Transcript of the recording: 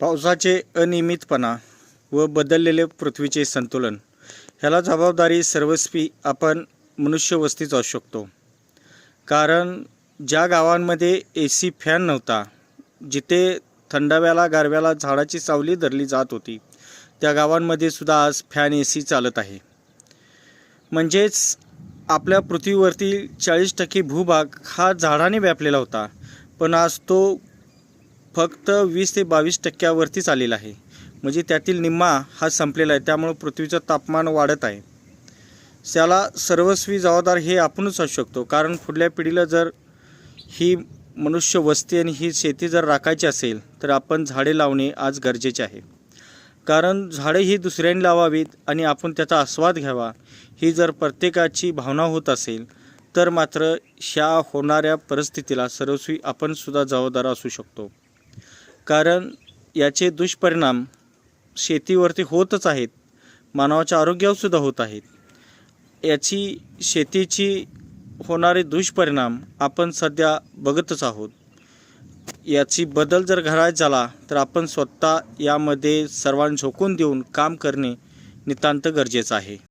पावसाचे अनियमितपणा व बदललेले पृथ्वीचे संतुलन ह्याला जबाबदारी सर्वस्वी आपण मनुष्यवस्तीच असू शकतो. कारण ज्या गावांमध्ये ए सी फॅन नव्हता जिथे थंडाव्याला गारव्याला झाडाची सावली धरली जात होती त्या गावांमध्ये सुद्धा आज फॅन ए सी चालत आहे. म्हणजेच आपल्या पृथ्वीवरती चाळीस टक्के भूभाग हा झाडाने व्यापलेला होता पण आज तो फक्त वीस ते बावीस टक्क्यावरतीच आलेला आहे. म्हणजे त्यातील निम्मा हा संपलेला आहे. त्यामुळं पृथ्वीचं तापमान वाढत आहे. त्याला सर्वस्वी जबाबदार हे आपणच असू शकतो. कारण पुढल्या पिढीला जर ही मनुष्य वस्ती आणि ही शेती जर राखायची असेल तर आपण झाडे लावणे आज गरजेचे आहे. कारण झाडे ही दुसऱ्यांनी लावावीत आणि आपण त्याचा आस्वाद घ्यावा. ही जर प्रत्येकाची भावना होत असेल तर मात्र ह्या होणाऱ्या परिस्थितीला सर्वस्वी आपणसुद्धा जबाबदार असू शकतो. कारण याचे दुष्परिणाम शेतीवरती होतच आहेत. मानवाच्या आरोग्यावरसुद्धा होत आहेत. याची शेतीची होणारे दुष्परिणाम आपण सध्या बघतच आहोत. याची बदल जर घरात झाला तर आपण स्वतः यामध्ये सर्वांना झोकून देऊन काम करणे नितांत गरजेचं आहे.